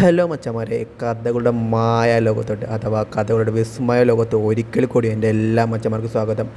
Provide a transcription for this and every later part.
Hello മച്ചന്മാരെ കഥകളുടെ മായ ലോകത്തോട്ട് അഥവാ കഥകളുടെ വിസ്മയ ലോകത്ത് ഒരിക്കൽ കൂടി എന്റെ എല്ലാ മച്ചന്മാർക്കും സ്വാഗതം.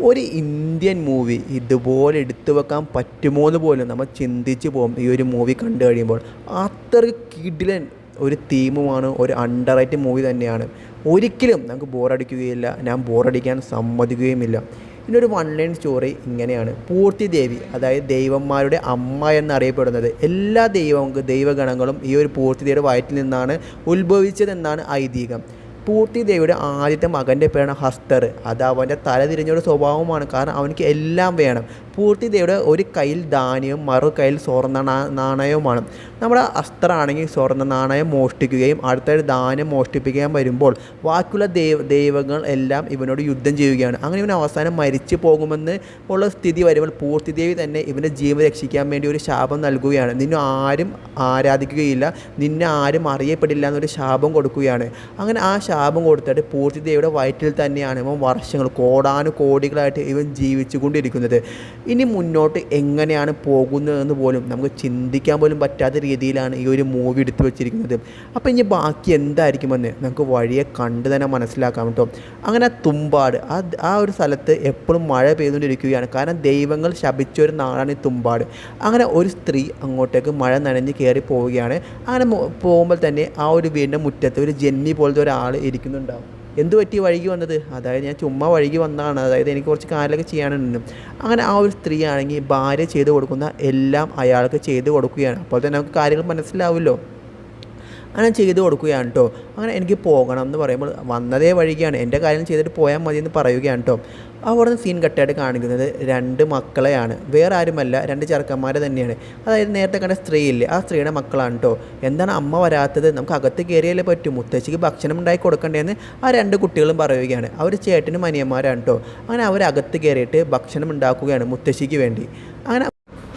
ഒരു ഇന്ത്യൻ മൂവി ഇതുപോലെ എടുത്തു വെക്കാൻ പറ്റുമോ എന്ന് പോലും നമ്മൾ ചിന്തിച്ച് പോകും. ഈ ഒരു മൂവി കണ്ടു കഴിയുമ്പോൾ അത്ര കിടിലൻ ഒരു തീമുമാണ് ഒരു അണ്ടർ റൈറ്റ് മൂവി തന്നെയാണ്. ഒരിക്കലും നമുക്ക് ബോറടിക്കുകയില്ല ഞാൻ ബോറടിക്കാൻ സമ്മതിക്കുകയുമില്ല. ഇതിനൊരു വൺ ലൈൻ സ്റ്റോറി ഇങ്ങനെയാണ്. പൂർത്തി ദേവി അതായത് ദൈവന്മാരുടെ അമ്മ എന്നറിയപ്പെടുന്നത്. എല്ലാ ദൈവ ദൈവഗണങ്ങളും ഈ ഒരു പൂർത്തി ദേവിയുടെ വയറ്റിൽ നിന്നാണ് ഉത്ഭവിച്ചതെന്നാണ് ഐതിഹ്യം. പൂർത്തി ദേവിയുടെ ആദ്യത്തെ മകന്റെ പേരാണ് ഹസ്തർ. അത് അവന്റെ തല തിരിഞ്ഞൊരു സ്വഭാവമാണ് കാരണം അവനക്ക് എല്ലാം വേണം. പൂർത്തി ദേവിയുടെ ഒരു കയ്യിൽ ധാന്യവും മറു കയ്യിൽ സ്വർണ നാണയവുമാണ്. നമ്മുടെ അസ്ത്ര ആണെങ്കിൽ സ്വർണ നാണയം മോഷ്ടിക്കുകയും അടുത്തൊരു ധാന്യം മോഷ്ടിപ്പിക്കാൻ വരുമ്പോൾ ബാക്കിയുള്ള ദൈവ ദൈവങ്ങൾ എല്ലാം ഇവനോട് യുദ്ധം ചെയ്യുകയാണ്. അങ്ങനെ ഇവൻ അവസാനം മരിച്ചു പോകുമെന്ന് ഉള്ള സ്ഥിതി വരുമ്പോൾ പൂർത്തി ദേവി തന്നെ ഇവന്റെ ജീവൻ രക്ഷിക്കാൻ വേണ്ടി ഒരു ശാപം നൽകുകയാണ്. നിന്നെ ആരും ആരാധിക്കുകയില്ല. നിന്നെ ആരും അറിയപ്പെടില്ല എന്നൊരു ശാപം കൊടുക്കുകയാണ്. അങ്ങനെ ആ കൊടുത്തിട്ട് പൂർത്തി ദേവിയുടെ വയറ്റിൽ തന്നെയാണ് ഇവൻ വർഷങ്ങൾ കോടാനു കോടികളായിട്ട് ഇവൻ ജീവിച്ചു കൊണ്ടിരിക്കുന്നത് ഇനി മുന്നോട്ട് എങ്ങനെയാണ് പോകുന്നതെന്ന് പോലും നമുക്ക് ചിന്തിക്കാൻ പോലും പറ്റാത്ത രീതിയിലാണ് ഈ ഒരു മൂവി എടുത്തു വെച്ചിരിക്കുന്നത്. അപ്പോൾ ഇനി ബാക്കി എന്തായിരിക്കുമെന്ന് നമുക്ക് വഴിയെ കണ്ട് തന്നെ മനസ്സിലാക്കാം കേട്ടോ. അങ്ങനെ തുമ്പാട് ആ ആ ഒരു സ്ഥലത്ത് എപ്പോഴും മഴ പെയ്തുകൊണ്ടിരിക്കുകയാണ്. കാരണം ദൈവങ്ങൾ ശപിച്ച ഒരു നാടാണ് ഈ തുമ്പാട്. അങ്ങനെ ഒരു സ്ത്രീ അങ്ങോട്ടേക്ക് മഴ നനഞ്ഞ് കയറി പോവുകയാണ്. അങ്ങനെ പോകുമ്പോൾ തന്നെ ആ ഒരു വീടിന്റെ മുറ്റത്ത് ഒരു ജന്മി പോലത്തെ ഒരാൾ ഇരിക്കുന്നുണ്ടാവും. എന്ത് പറ്റി വഴുകി വന്നത്? അതായത് ഞാൻ ചുമ്മാ വഴുകി വന്നതാണ്. അതായത് എനിക്ക് കുറച്ച് കാര്യങ്ങളൊക്കെ ചെയ്യാനുണ്ട്. അങ്ങനെ ആ ഒരു സ്ത്രീ ആണെങ്കിൽ ഭാര്യ ചെയ്തു കൊടുക്കുന്ന എല്ലാം അയാൾക്ക് ചെയ്തു കൊടുക്കുകയാണ്. അപ്പോൾ തന്നെ നമുക്ക് കാര്യങ്ങൾ മനസ്സിലാവുമല്ലോ. അങ്ങനെ ചെയ്ത് കൊടുക്കുകയാണ് കേട്ടോ അങ്ങനെ എനിക്ക് പോകണം എന്ന് പറയുമ്പോൾ വന്നതേ വഴിക്കാണ്. എന്റെ കാര്യം ചെയ്തിട്ട് പോയാൽ മതി എന്ന് പറയുകയാണ് കേട്ടോ അവിടെ നിന്ന് സീൻ കട്ടായിട്ട് കാണിക്കുന്നത് രണ്ട് മക്കളെയാണ്. വേറെ ആരുമല്ല രണ്ട് ചെറുക്കന്മാരെ തന്നെയാണ്. അതായത് നേരത്തെ കണ്ട സ്ത്രീയില്ലേ ആ സ്ത്രീയുടെ മക്കളാണ് കേട്ടോ എന്താണ് അമ്മ വരാത്തത്? നമുക്ക് അകത്ത് കയറിയാലേ പറ്റും. മുത്തശ്ശിക്ക് ഭക്ഷണം ഉണ്ടാക്കി കൊടുക്കണ്ടേന്ന് ആ രണ്ട് കുട്ടികളും പറയുകയാണ്. അവർ ചേട്ടനും അനിയന്മാരാണ് കേട്ടോ അങ്ങനെ അവർ അകത്ത് കയറിയിട്ട് ഭക്ഷണം ഉണ്ടാക്കുകയാണ് മുത്തശ്ശിക്ക് വേണ്ടി. അങ്ങനെ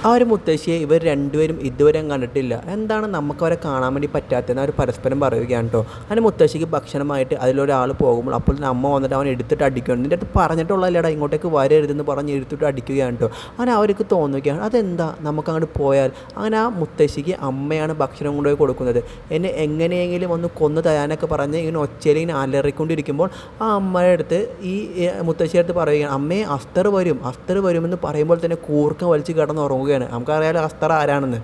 ആ ഒരു മുത്തശ്ശിയെ ഇവർ രണ്ടുപേരും ഇതുവരെ കണ്ടിട്ടില്ല. എന്താണ് നമുക്ക് അവരെ കാണാൻ വേണ്ടി പറ്റാത്തതെന്ന് അവർ പരസ്പരം പറയുകയാണ് കേട്ടോ അങ്ങനെ മുത്തശ്ശിക്ക് ഭക്ഷണമായിട്ട് അതിലൊരാൾ പോകുമ്പോൾ അപ്പോൾ അമ്മ വന്നിട്ട് അവൻ എടുത്തിട്ട് അടിക്കുകയാണ്. നിന്റെ അടുത്ത് പറഞ്ഞിട്ടുള്ളതല്ലേടാ ഇങ്ങോട്ടേക്ക് വരരുതെന്ന് പറഞ്ഞ് എടുത്തിട്ട് അടിക്കുകയാണ് കേട്ടോ അങ്ങനെ അവർക്ക് തോന്നുകയാണ് അതെന്താ? നമുക്ക് അങ്ങോട്ട് പോയാൽ. അങ്ങനെ ആ മുത്തശ്ശിക്ക് അമ്മയാണ് ഭക്ഷണം കൊണ്ടുപോയി കൊടുക്കുന്നത്. എന്നെ എങ്ങനെയെങ്കിലും ഒന്ന് കൊന്നു തരാനൊക്കെ പറഞ്ഞ് ഇങ്ങനെ ഒച്ചയിൽ ഇങ്ങനെ അലറിക്കൊണ്ടിരിക്കുമ്പോൾ ആ അമ്മയുടെ അടുത്ത് ഈ മുത്തശ്ശിയുടെ അടുത്ത് പറയുകയാണ് അമ്മയെ അസ്തർ വരും അസ്തർ വരുമെന്ന് പറയുമ്പോൾ തന്നെ കൂർക്കം വലിച്ച് കിടന്നുറങ്ങുകയാണ് നമുക്കറിയാലോ അസ്തർ ആരാണെന്ന്.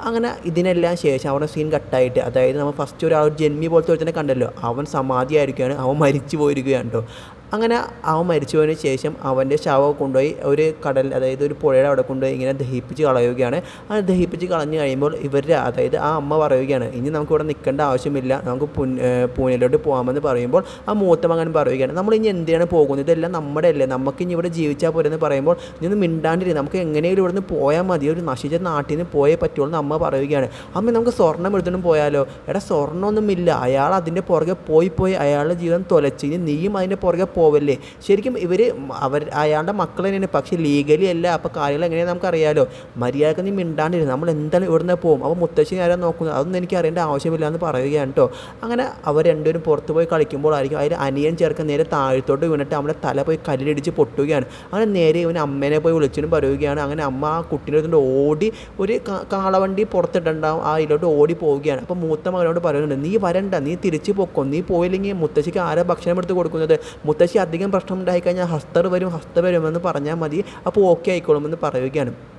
അങ്ങനെ ഇതിനെല്ലാം ശേഷം അവരുടെ സീൻ കട്ടായിട്ട് അതായത് നമ്മൾ ഫസ്റ്റ് ഒരാൾ ജന്മി പോലത്തെ ഒരുത്തനെ കണ്ടല്ലോ. അവൻ സമാധി ആയിരിക്കുകയാണ് അവൻ മരിച്ചു പോയിരിക്കുകയാണ് കേട്ടോ. അങ്ങനെ അവൻ മരിച്ചു പോയതിന് ശേഷം അവന്റെ ശവം കൊണ്ടുപോയി ഒരു കടൽ അതായത് ഒരു പുഴയുടെ അവിടെ കൊണ്ടുപോയി ഇങ്ങനെ ദഹിപ്പിച്ച് കളയുകയാണ്. അത് ദഹിപ്പിച്ച് കളഞ്ഞു കഴിയുമ്പോൾ ഇവരുടെ അതായത് ആ അമ്മ പറയുകയാണ് ഇനി നമുക്ക് ഇവിടെ നിൽക്കേണ്ട ആവശ്യമില്ല നമുക്ക് പൂനയിലോട്ട് പോകാമെന്ന് പറയുമ്പോൾ ആ മൂത്ത മകൻ പറയുകയാണ് നമ്മൾ ഇനി എന്തിനാണ് പോകുന്നത്? ഇതെല്ലാം നമ്മുടെ അല്ലേ? നമുക്ക് ഇനി ഇവിടെ ജീവിച്ചാൽ പോരെന്ന് പറയുമ്പോൾ നീ ഒന്ന് മിണ്ടാണ്ടിരി നമുക്ക് ഇവിടെ നിന്ന് പോയാൽ മതി. ഒരു നശിച്ച നാട്ടിൽ നിന്ന് പോയേ പറ്റുള്ളൂ എന്ന് അമ്മ പറയുകയാണ്. അമ്മ നമുക്ക് സ്വർണം എടുത്തിട്ടും പോയാലോ? എടാ സ്വർണമൊന്നുമില്ല. അയാൾ അതിന്റെ പുറകെ പോയി പോയി അയാളുടെ ജീവിതം തുലച്ച്. ഇനി നീയും അതിന്റെ പുറകെ പോവല്ലേ? ശരിക്കും ഇവർ അവർ അയാളുടെ മക്കൾ തന്നെയാണ്. പക്ഷേ ലീഗലി അല്ല അപ്പോൾ കാര്യങ്ങൾ എങ്ങനെയാണെന്ന് നമുക്കറിയാലോ. മര്യാദയ്ക്ക് നീ മിണ്ടാണ്ടിരുന്നു. നമ്മൾ എന്തായാലും ഇവിടുന്ന് പോകും അപ്പോൾ മുത്തശ്ശി ആരാ നോക്കുന്നത്? അതൊന്നും എനിക്ക് അറിയേണ്ട ആവശ്യമില്ല എന്ന് പറയുകയാണ് കേട്ടോ. അങ്ങനെ അവർ രണ്ടുപേരും പുറത്ത് പോയി കളിക്കുമ്പോഴായിരിക്കും അതിൽ അനിയൻ ചേർക്കാൻ നേരെ താഴത്തോട്ട് വീണിട്ട് അവന്റെ തല പോയി കല്ലിടിച്ച് പൊട്ടുകയാണ്. അങ്ങനെ നേരെ ഇവൻ അമ്മേനെ പോയി വിളിച്ചിട്ട് പറയുകയാണ്. അങ്ങനെ അമ്മ ആ കുട്ടീനെ എടുത്തുകൊണ്ട് ഓടി ഒരു കാളവണ്ടി പുറത്തിട്ടുണ്ടാവും. ആ ഇതിലോട്ട് ഓടി പോവുകയാണ്. അപ്പോൾ മൂത്ത മകനോട് പറയുന്നുണ്ട് നീ വരണ്ട. നീ തിരിച്ചു പൊക്കോ. നീ പോയില്ലെങ്കിൽ മുത്തശ്ശിക്ക് ആരാ ഭക്ഷണം എടുത്ത് കൊടുക്കുന്നത്? മുത്തശ്ശി അധികം പ്രശ്നം ഉണ്ടായിക്കഴിഞ്ഞാൽ ഹസ്തർ വരും ഹസ്തർ വരുമെന്ന് പറഞ്ഞാൽ മതി. അപ്പോൾ ഓക്കെ ആയിക്കോളുമെന്ന് പറയുകയാണ്.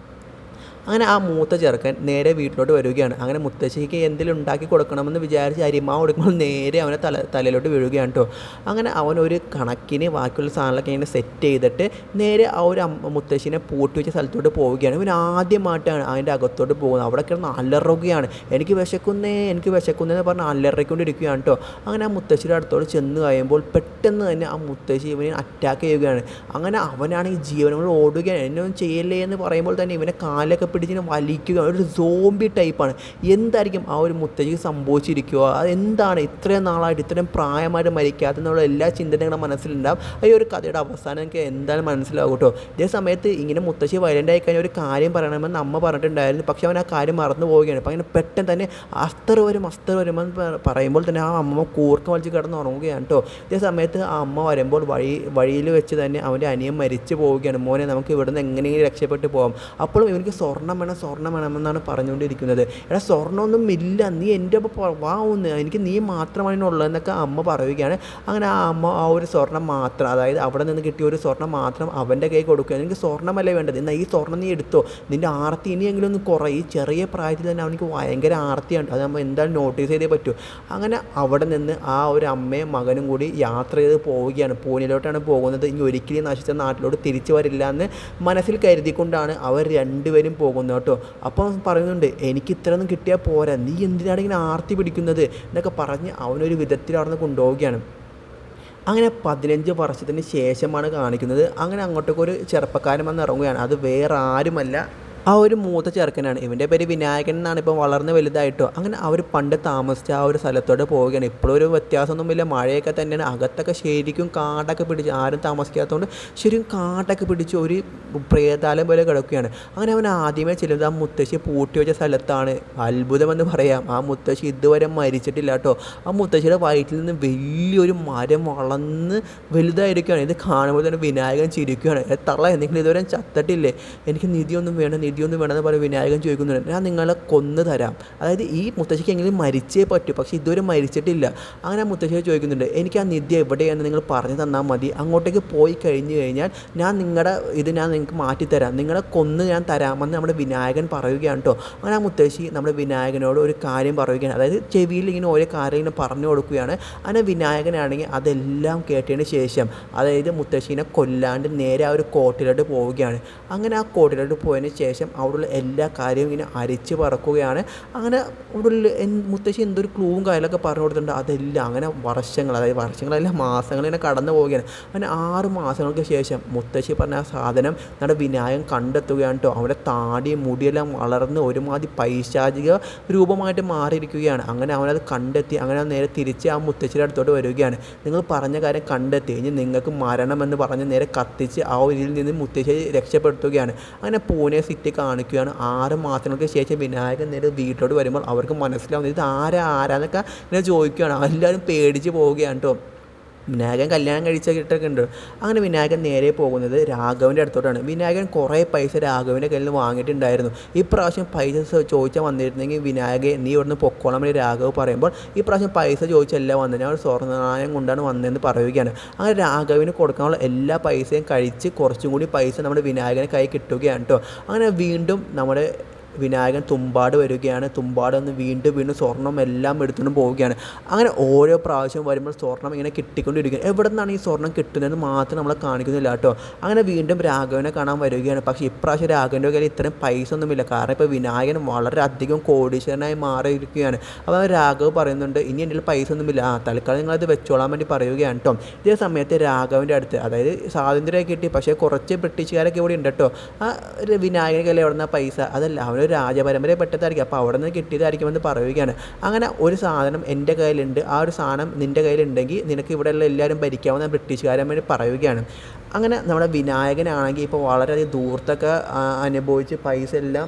അങ്ങനെ ആ മൂത്ത ചെറുക്കൻ നേരെ വീട്ടിലോട്ട് വരികയാണ്. അങ്ങനെ മുത്തശ്ശിക്ക് എന്തെങ്കിലും ഉണ്ടാക്കി കൊടുക്കണമെന്ന് വിചാരിച്ച് അരിമാവ് കൊടുക്കുമ്പോൾ നേരെ അവനെ തല തലയിലോട്ട് വീഴുകയാണ് കേട്ടോ അങ്ങനെ അവൻ ഒരു കണക്കിന് ബാക്കിയുള്ള സാധനങ്ങളൊക്കെ ഇങ്ങനെ സെറ്റ് ചെയ്തിട്ട് നേരെ ആ ഒരു മുത്തശ്ശിനെ പൂട്ടി വെച്ച സ്ഥലത്തോട്ട് പോവുകയാണ്. ഇവൻ ആദ്യമായിട്ടാണ് അതിന്റെ അകത്തോട്ട് പോകുന്നത്. അവിടെ കിടന്ന് അലറുകയാണ്. എനിക്ക് വിശക്കുന്നേ എനിക്ക് വിശക്കുന്നേ എന്ന് പറഞ്ഞ് അലറിക്കൊണ്ടിരിക്കുകയാണ് കേട്ടോ അങ്ങനെ ആ മുത്തശ്ശിയുടെ അടുത്തോട്ട് ചെന്ന് കഴിയുമ്പോൾ പെട്ടെന്ന് തന്നെ ആ മുത്തശ്ശി ഇവനെ അറ്റാക്ക് ചെയ്യുകയാണ്. അങ്ങനെ അവനാണെങ്കിൽ ജീവനോട് ഓടുകയാണ്. എന്നെ ഒന്നും ചെയ്യല്ലേ എന്ന് പറയുമ്പോൾ തന്നെ ഇവനെ കാലൊക്കെ പിടിച്ചിങ്ങനെ വലിക്കുക. ഒരു സോംബി ടൈപ്പാണ് എന്തായിരിക്കും ആ ഒരു മുത്തശ്ശിക്ക് സംഭവിച്ചിരിക്കുക? അത് എന്താണ്? ഇത്രയും നാളായിട്ട് ഇത്രയും പ്രായമായിട്ട് മരിക്കാത്ത എന്നുള്ള എല്ലാ ചിന്തകളും മനസ്സിലുണ്ടാവും. ഈ ഒരു കഥയുടെ അവസാനം എനിക്ക് എന്തായാലും മനസ്സിലാവും കേട്ടോ. ഇതേ സമയത്ത് ഇങ്ങനെ മുത്തശ്ശി വയലന്റ് കഴിഞ്ഞാൽ ഒരു കാര്യം പറയണമെന്ന് അമ്മ പറഞ്ഞിട്ടുണ്ടായിരുന്നു. പക്ഷെ അവൻ ആ കാര്യം മറന്നു പോവുകയാണ്. അപ്പം അങ്ങനെ പെട്ടെന്ന് തന്നെ അസ്തർ വരും അസ്തർ വരുമെന്ന് പറയുമ്പോൾ തന്നെ ആ അമ്മ കൂർക്കം വലിച്ച് കിടന്ന് ഉറങ്ങുകയാണ് കേട്ടോ. ഇതേ സമയത്ത് ആ അമ്മ വരുമ്പോൾ വഴി വഴിയിൽ വെച്ച് തന്നെ അവന്റെ അനിയൻ മരിച്ചു പോവുകയാണ്. മോനെ നമുക്ക് ഇവിടുന്ന് എങ്ങനെയെങ്കിലും രക്ഷപ്പെട്ടു പോകാം. അപ്പോഴും ഇവനിക്ക് സ്വർണം സ്വർണം വേണം സ്വർണം വേണമെന്നാണ് പറഞ്ഞുകൊണ്ടിരിക്കുന്നത്. എടാ സ്വർണമൊന്നും ഇല്ല. നീ എന്റെ ഒപ്പം വാ എനിക്ക് നീ മാത്രമാണ് ഉള്ളതെന്നൊക്കെ അമ്മ പറയുകയാണ്. അങ്ങനെ ആ അമ്മ ആ ഒരു സ്വർണം മാത്രം അതായത് അവിടെ നിന്ന് കിട്ടിയ ഒരു സ്വർണം മാത്രം അവന്റെ കൈ കൊടുക്കുക എനിക്ക് സ്വർണമല്ലേ വേണ്ടത്? എന്നാൽ ഈ സ്വർണം നീ എടുത്തോ? നിന്റെ ആർത്തി ഇനിയെങ്കിലും ഒന്ന് കുറയും ഈ ചെറിയ പ്രായത്തിൽ തന്നെ അവനിക്ക് ഭയങ്കര ആർത്തിയുണ്ട്. അത് നമ്മൾ എന്തായാലും നോട്ടീസ് ചെയ്തേ പറ്റൂ. അങ്ങനെ അവിടെ നിന്ന് ആ ഒരു അമ്മയും മകനും കൂടി യാത്ര ചെയ്ത് പോവുകയാണ്. പൂനെയിലോട്ടാണ് പോകുന്നത്. ഇനി ഒരിക്കലും നശിച്ച നാട്ടിലോട്ട് തിരിച്ചു വരില്ല എന്ന് മനസ്സിൽ കരുതിക്കൊണ്ടാണ് അവർ രണ്ടുപേരും പോകുന്നത്. കേട്ടോ. അപ്പം പറയുന്നുണ്ട് എനിക്ക് ഇത്രയൊന്നും കിട്ടിയാൽ പോരാ. നീ എന്തിനാണ് ഇങ്ങനെ ആർത്തി പിടിക്കുന്നത്? എന്നൊക്കെ പറഞ്ഞ് അവനൊരു വിധത്തിൽ അവിടെ നിന്ന് കൊണ്ടുപോവുകയാണ്. അങ്ങനെ പതിനഞ്ച് വർഷത്തിന് ശേഷമാണ് കാണിക്കുന്നത്. അങ്ങനെ അങ്ങോട്ടേക്കൊരു ചെറുപ്പക്കാരൻ വന്ന് ഇറങ്ങുകയാണ്. അത് വേറെ ആരുമല്ല. ആ ഒരു മൂത്ത ചെറുക്കനാണ്. ഇവന്റെ പേര് വിനായകൻ എന്നാണ് ഇപ്പോൾ വളർന്ന് വലുതായിട്ടോ. അങ്ങനെ അവർ പണ്ട് താമസിച്ച ആ ഒരു സ്ഥലത്തോട്ട് പോവുകയാണ്. ഇപ്പോഴും ഒരു വ്യത്യാസമൊന്നുമില്ല മഴയൊക്കെ തന്നെയാണ്. അകത്തൊക്കെ ശരിക്കും കാടൊക്കെ പിടിച്ച് ആരും താമസിക്കാത്തതുകൊണ്ട് ശരിക്കും കാടൊക്കെ പിടിച്ച് ഒരു പ്രേതാലം പോലെ കിടക്കുകയാണ്. അങ്ങനെ അവൻ ആദ്യമേ ചെല്ലുന്നത് ആ മുത്തശ്ശി പൂട്ടി വെച്ച സ്ഥലത്താണ്. അത്ഭുതമെന്ന് പറയാം. ആ മുത്തശ്ശി ഇതുവരെ മരിച്ചിട്ടില്ല കേട്ടോ. ആ മുത്തശ്ശിയുടെ വയറ്റിൽ നിന്ന് വലിയൊരു മരം വളർന്ന് വലുതായിരിക്കുകയാണ്. ഇത് കാണുമ്പോൾ തന്നെ വിനായകൻ ചിരിക്കുകയാണ്. "ഏ, തള്ള എന്തെങ്കിലും ഇതുവരെ ചത്തട്ടില്ലേ? എനിക്ക് നിധിയൊന്നും വേണം നിധിയൊന്നും വേണമെന്ന് പറയും വിനായകൻ ചോദിക്കുന്നുണ്ട് ഞാൻ നിങ്ങളെ കൊന്നു തരാം. അതായത് ഈ മുത്തശ്ശിക്ക് എങ്കിലും മരിച്ചേ പറ്റൂ പക്ഷേ ഇതുവരെ മരിച്ചിട്ടില്ല. അങ്ങനെ ആ മുത്തശ്ശിയെ ചോദിക്കുന്നുണ്ട് എനിക്ക് ആ നിധി എവിടെയാണെന്ന് നിങ്ങൾ പറഞ്ഞു തന്നാൽ മതി. അങ്ങോട്ടേക്ക് പോയി കഴിഞ്ഞു കഴിഞ്ഞാൽ ഞാൻ നിങ്ങളുടെ ഇത് ഞാൻ നിങ്ങൾക്ക് മാറ്റിത്തരാം നിങ്ങളെ കൊന്ന് ഞാൻ തരാമെന്ന് നമ്മുടെ വിനായകൻ പറയുകയാണ് കേട്ടോ അങ്ങനെ ആ മുത്തശ്ശി നമ്മുടെ വിനായകനോട് ഒരു കാര്യം പറയുകയാണ്. അതായത് ചെവിയിൽ ഇങ്ങനെ ഓരോ കാര്യം ഇങ്ങനെ പറഞ്ഞു കൊടുക്കുകയാണ്. അങ്ങനെ വിനായകനാണെങ്കിൽ അതെല്ലാം കേട്ടതിന് ശേഷം അതായത് മുത്തശ്ശീനെ കൊല്ലാണ്ട് നേരെ ആ ഒരു കോട്ടിലോട്ട് പോവുകയാണ്. അങ്ങനെ ആ കോട്ടിലോട്ട് പോയതിന് ശേഷം അവിടെയുള്ള എല്ലാ കാര്യവും ഇങ്ങനെ അരിച്ച് പറക്കുകയാണ്. അങ്ങനെ അവിടെയുള്ള മുത്തശ്ശി എന്തൊരു ക്ലൂവും കാര്യങ്ങളൊക്കെ പറഞ്ഞു കൊടുത്തിട്ടുണ്ട്. അതെല്ലാം അങ്ങനെ വർഷങ്ങൾ അതായത് വർഷങ്ങളല്ല മാസങ്ങൾ ഇങ്ങനെ കടന്നു പോവുകയാണ്. അങ്ങനെ ആറ് മാസങ്ങൾക്ക് ശേഷം മുത്തശ്ശി പറഞ്ഞ ആ സാധനം നമ്മുടെ വിനായകൻ കണ്ടെത്തുകയാണ് കേട്ടോ അവന്റെ താടിയും മുടിയെല്ലാം വളർന്ന് ഒരുമാതിരി പൈശാചിക രൂപമായിട്ട് മാറിയിരിക്കുകയാണ്. അങ്ങനെ അവനത് കണ്ടെത്തി അങ്ങനെ നേരെ തിരിച്ച് ആ മുത്തശ്ശിയുടെ അടുത്തോട്ട് വരികയാണ്. നിങ്ങൾ പറഞ്ഞ കാര്യം കണ്ടെത്തി ഇനി നിങ്ങൾക്ക് മരണമെന്ന് പറഞ്ഞ് നേരെ കത്തിച്ച് ആ ഒരു നിന്ന് മുത്തശ്ശിയെ രക്ഷപ്പെടുത്തുകയാണ്. അങ്ങനെ പൂനെ സിറ്റി കാണിക്കുകയാണ്. ആറ് മാസങ്ങൾക്ക് ശേഷം വിനായകൻ നേരെ വീട്ടിലോട്ട് വരുമ്പോൾ അവർക്ക് മനസ്സിലാവുന്നത് ഇത് ആരാ ആരാന്നൊക്കെ ഇങ്ങനെ ചോദിക്കുകയാണ്. എല്ലാവരും പേടിച്ച് പോവുകയാണ് കേട്ടോ. വിനായകൻ കല്യാണം കഴിച്ച കിട്ടൊക്കെ ഉണ്ട്. അങ്ങനെ വിനായകൻ നേരെ പോകുന്നത് രാഘവന്റെ അടുത്തോട്ടാണ്. വിനായകൻ കുറേ പൈസ രാഘവന്റെ കയ്യിൽ നിന്ന് വാങ്ങിയിട്ടുണ്ടായിരുന്നു. ഇപ്രാവശ്യം പൈസ ചോദിച്ചാൽ വന്നിരുന്നെങ്കിൽ വിനായകൻ നീ ഇവിടുന്ന് പൊക്കോളം വഴി രാഘവ് പറയുമ്പോൾ ഇപ്രാവശ്യം പൈസ ചോദിച്ചല്ല വന്നത്. ഞാൻ ഒരു സ്വർണനാണയം കൊണ്ടാണ് വന്നതെന്ന് പറയുകയാണ്. അങ്ങനെ രാഘവിന് കൊടുക്കാനുള്ള എല്ലാ പൈസയും കഴിച്ച് കുറച്ചും കൂടി പൈസ നമ്മുടെ വിനായകനെ കൈ കിട്ടുകയാണ് കേട്ടോ. അങ്ങനെ വീണ്ടും നമ്മുടെ വിനായകൻ തുമ്പാട് വരികയാണ്. തുമ്പാട് വന്ന് വീണ്ടും വീണ്ടും സ്വർണം എല്ലാം എടുത്തുകൊണ്ട് പോവുകയാണ്. അങ്ങനെ ഓരോ പ്രാവശ്യം വരുമ്പോൾ സ്വർണം ഇങ്ങനെ കിട്ടിക്കൊണ്ടിരിക്കുകയാണ്. എവിടെ നിന്നാണ് ഈ സ്വർണം കിട്ടുന്നതെന്ന് മാത്രം നമ്മളെ കാണിക്കുന്നില്ല കേട്ടോ. അങ്ങനെ വീണ്ടും രാഘവനെ കാണാൻ വരികയാണ്. പക്ഷേ ഇപ്രാവശ്യം രാഘവന്റെ കയ്യിൽ ഇത്രയും പൈസ ഒന്നുമില്ല. കാരണം ഇപ്പോൾ വിനായകൻ വളരെ അധികം കോടീശ്വരനായി മാറിയിരിക്കുകയാണ്. അപ്പോൾ രാഘവ് പറയുന്നുണ്ട് ഇനി എന്റെ പൈസ ഒന്നുമില്ല. ആ തൽക്കാലം നിങ്ങളത് വെച്ചോളാൻ വേണ്ടി പറയുകയാണ് കേട്ടോ. ഇതേ സമയത്ത് രാഘവന്റെ അടുത്ത് അതായത് സ്വാതന്ത്ര്യമൊക്കെ കിട്ടി. പക്ഷേ കുറച്ച് ബ്രിട്ടീഷുകാരൊക്കെ ഇവിടെ ഉണ്ട് കേട്ടോ. ആ ഒരു വിനായകന്റെ കയ്യിൽ എവിടെ നിന്നാണ് പൈസ? അതല്ല അവനൊരു രാജപരമ്പരപ്പെട്ടതായിരിക്കും അപ്പോൾ അവിടെ നിന്ന് കിട്ടിയതായിരിക്കുമെന്ന് പറയുകയാണ്. അങ്ങനെ ഒരു സാധനം എന്റെ കയ്യിലുണ്ട്. ആ ഒരു സാധനം നിന്റെ കയ്യിലുണ്ടെങ്കിൽ നിനക്ക് ഇവിടെയുള്ള എല്ലാവരും ഭരിക്കാവുന്ന ബ്രിട്ടീഷുകാരൻ വേണ്ടി പറയുകയാണ്. അങ്ങനെ നമ്മുടെ വിനായകനാണെങ്കിൽ ഇപ്പോൾ വളരെയധികം ദൂരത്തൊക്കെ അനുഭവിച്ച് പൈസ എല്ലാം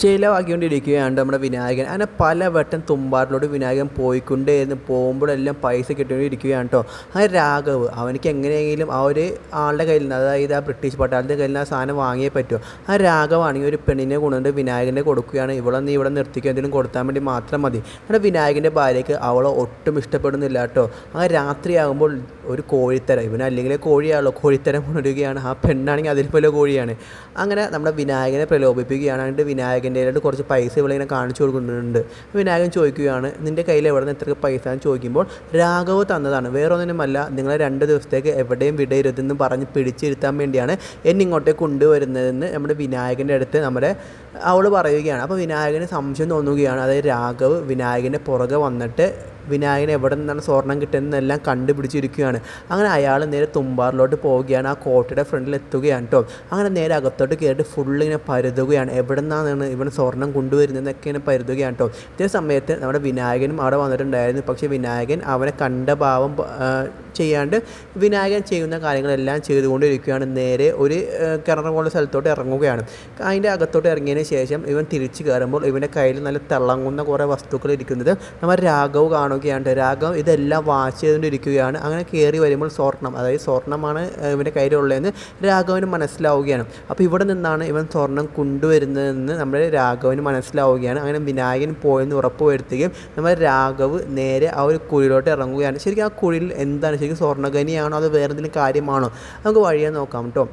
ചിലവാക്കിക്കൊണ്ടിരിക്കുകയാണ് നമ്മുടെ വിനായകൻ അങ്ങനെ പലവട്ടം തുമ്പാറിലോട്ട് വിനായകൻ പോയിക്കൊണ്ടേ എന്ന് പോകുമ്പോഴെല്ലാം പൈസ കിട്ടിക്കൊണ്ടിരിക്കുകയാണ് കേട്ടോ ആ രാഘവ് അവനക്ക് എങ്ങനെയെങ്കിലും ആ ഒരു ആളുടെ കയ്യിൽ നിന്ന് അതായത് ആ ബ്രിട്ടീഷ് പട്ടാളത്തിന്റെ കയ്യിൽ നിന്ന് ആ സാധനം വാങ്ങിയേ പറ്റുമോ ആ രാഘവാണെങ്കിൽ ഒരു പെണ്ണിനെ കൊണ്ടുകൊണ്ട് വിനായകനെ കൊടുക്കുകയാണ്. ഇവിടെ നീ ഇവിടെ നിർത്തിക്കുക എന്തെങ്കിലും കൊടുത്താൽ വേണ്ടി മാത്രം മതി. നമ്മുടെ വിനായകന്റെ ഭാര്യയ്ക്ക് അവളെ ഒട്ടും ഇഷ്ടപ്പെടുന്നില്ല കേട്ടോ അങ്ങനെ രാത്രിയാകുമ്പോൾ ഒരു കോഴിത്തര ഇവന് അല്ലെങ്കിൽ കോഴിയാണല്ലോ കോഴിത്തരം കൊണ്ടുവരികയാണ്. ആ പെണ്ണാണെങ്കിൽ അതിൽ പോലെ കോഴിയാണ്. അങ്ങനെ നമ്മുടെ വിനായകനെ പ്രലോഭിപ്പിക്കുകയാണ്. എന്നിട്ട് വിനായകന്റെ ആയിട്ട് കുറച്ച് പൈസ ഇവളിങ്ങനെ കാണിച്ചു കൊടുക്കുന്നുണ്ട്. വിനായകൻ ചോദിക്കുകയാണ് നിന്റെ കയ്യിൽ എവിടെ നിന്ന് എത്ര പൈസ? എന്ന് ചോദിക്കുമ്പോൾ രാഘവ് തന്നതാണ്. വേറെ ഒന്നിനുമല്ല നിങ്ങളെ രണ്ട് ദിവസത്തേക്ക് എവിടെയും വിടരുതെന്ന് പറഞ്ഞ് പിടിച്ചിരുത്താൻ വേണ്ടിയാണ് എന്നെ ഇങ്ങോട്ടേക്ക് കൊണ്ടുവരുന്നതെന്ന് നമ്മുടെ വിനായകന്റെ അടുത്ത് നമ്മുടെ അവൾ പറയുകയാണ്. അപ്പോൾ വിനായകന് സംശയം തോന്നുകയാണ്. അതായത് രാഘവ് വിനായകന്റെ പുറകെ വന്നിട്ട് വിനായകൻ എവിടെ നിന്നാണ് സ്വർണം കിട്ടുന്നതെന്നെല്ലാം കണ്ടുപിടിച്ചിരിക്കുകയാണ്. അങ്ങനെ അയാൾ നേരെ തുമ്പാറിലോട്ട് പോവുകയാണ്. ആ കോട്ടയുടെ ഫ്രണ്ടിൽ എത്തുകയാണ് കേട്ടോ അങ്ങനെ നേരെ അകത്തോട്ട് കയറിയിട്ട് ഫുള്ള് ഇങ്ങനെ പരുതുകയാണ്. എവിടെ നിന്നാണ് ഇവൻ സ്വർണം കൊണ്ടുവരുന്നതെന്നൊക്കെ ഇങ്ങനെ പരുതുകയാണ് കേട്ടോ ഇതേ സമയത്ത് നമ്മുടെ വിനായകനും അവിടെ വന്നിട്ടുണ്ടായിരുന്നു. പക്ഷേ വിനായകൻ അവനെ കണ്ട ഭാവം ചെയ്യാണ്ട് വിനായകൻ ചെയ്യുന്ന കാര്യങ്ങളെല്ലാം ചെയ്തുകൊണ്ടിരിക്കുകയാണ്. നേരെ ഒരു കിണർ പോലെ സ്ഥലത്തോട്ട് ഇറങ്ങുകയാണ്. അതിന്റെ അകത്തോട്ട് ഇറങ്ങിയതിന് ശേഷം ഇവൻ തിരിച്ചു കയറുമ്പോൾ ഇവന്റെ കയ്യിൽ നല്ല തിളങ്ങുന്ന കുറേ വസ്തുക്കൾ ഇരിക്കുന്നത് നമ്മൾ രാഘവ് കാണും കാണുകയാണ്. രാഗം ഇതെല്ലാം വാച്ച് ചെയ്തുകൊണ്ടിരിക്കുകയാണ് അങ്ങനെ കയറി വരുമ്പോൾ സ്വർണം അതായത് സ്വർണമാണ് ഇവന്റെ കയ്യിലുള്ളതെന്ന് രാഘവന് മനസ്സിലാവുകയാണ്. അപ്പോൾ ഇവിടെ നിന്നാണ് ഇവൻ സ്വർണം കൊണ്ടുവരുന്നതെന്ന് നമ്മുടെ രാഘവന് മനസ്സിലാവുകയാണ്. അങ്ങനെ വിനായകൻ പോയെന്ന് ഉറപ്പ് വരുത്തുകയും നമ്മുടെ രാഘവ് നേരെ ആ ഒരു കുഴിയിലോട്ട് ഇറങ്ങുകയാണ്. ശരിക്കും ആ കുഴിയിൽ എന്താണ്? ശരിക്കും സ്വർണഖനിയാണോ? അത് വേറെ എന്തെങ്കിലും കാര്യമാണോ? നമുക്ക് വഴിയെ നോക്കാം കേട്ടോ.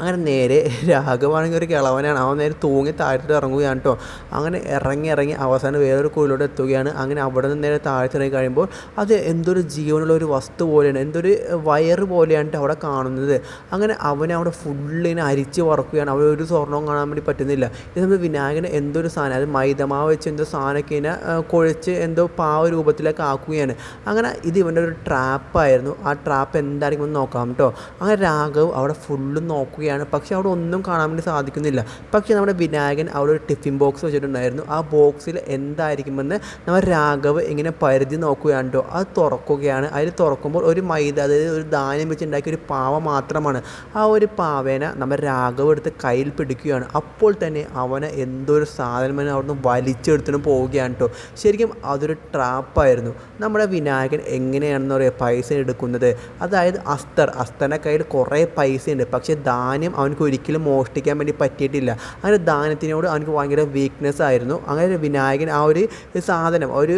അങ്ങനെ നേരെ രാഘവാണെങ്കിൽ ഒരു കിളവനാണ്. അവൻ നേരെ തൂങ്ങി താഴ്ത്തിട്ട് ഇറങ്ങുകയാണ് കേട്ടോ അങ്ങനെ ഇറങ്ങി ഇറങ്ങി അവസാനം വേറൊരു കുഴിലോട്ട് എത്തുകയാണ്. അങ്ങനെ അവിടെ നിന്ന് നേരെ താഴ്ത്തിറങ്ങി കഴിയുമ്പോൾ അത് എന്തൊരു ജീവനുള്ള ഒരു വസ്തു പോലെയാണ്. എന്തൊരു വയറ് പോലെയാണ് അവിടെ കാണുന്നത്. അങ്ങനെ അവനെ അവിടെ ഫുള്ളിനെ അരിച്ച് വറക്കുകയാണ്. അവിടെ ഒരു സ്വർണവും കാണാൻ വേണ്ടി പറ്റുന്നില്ല. ഇത് നമ്മൾ വിനായകന് എന്തൊരു സാധനം? അത് മൈദമാവ് വെച്ച് എന്തോ സാധനമൊക്കെ ഇങ്ങനെ കുഴച്ച് എന്തോ പാവ രൂപത്തിലേക്ക് ആക്കുകയാണ്. അങ്ങനെ ഇത് ഇവന്റെ ഒരു ട്രാപ്പായിരുന്നു ആ ട്രാപ്പ് എന്തായിരിക്കും നോക്കാം കേട്ടോ അങ്ങനെ രാഘവ് അവിടെ ഫുള്ളും നോക്കുകയാണ് പക്ഷേ അവിടെ ഒന്നും കാണാൻ വേണ്ടി സാധിക്കുന്നില്ല. പക്ഷേ നമ്മുടെ വിനായകൻ അവിടെ ഒരു ടിഫിൻ ബോക്സ് വെച്ചിട്ടുണ്ടായിരുന്നു. ആ ബോക്സിൽ എന്തായിരിക്കുമെന്ന് നമ്മൾ രാഘവ് ഇങ്ങനെ പരിധി നോക്കുകയാണ്ടോ അത് തുറക്കുകയാണ്. അതിൽ തുറക്കുമ്പോൾ ഒരു മൈദ അതായത് ഒരു ധാന്യം വെച്ചുണ്ടാക്കിയ ഒരു പാവ മാത്രമാണ്. ആ ഒരു പാവേന നമ്മൾ രാഘവ് എടുത്ത് കയ്യിൽ പിടിക്കുകയാണ്. അപ്പോൾ തന്നെ അവനെ എന്തൊരു സാധനം അവിടുന്ന് വലിച്ചെടുത്തിട്ട് പോവുകയാണ് കേട്ടോ. ശരിക്കും അതൊരു ട്രാപ്പായിരുന്നു. നമ്മുടെ വിനായകൻ എങ്ങനെയാണെന്ന് പറയുക പൈസ എടുക്കുന്നത്? അതായത് അസ്തർ അസ്തറിന്റെ കയ്യിൽ കുറേ പൈസയുണ്ട്. പക്ഷേ ധാന്യം അവനക്ക് ഒരിക്കലും മോഷ്ടിക്കാൻ വേണ്ടി പറ്റിയിട്ടില്ല. അങ്ങനെ ധാന്യത്തിനോട് അവനക്ക് ഭയങ്കര വീക്ക്നെസ് ആയിരുന്നു. അങ്ങനെ വിനായകൻ ആ ഒരു സാധനം ഒരു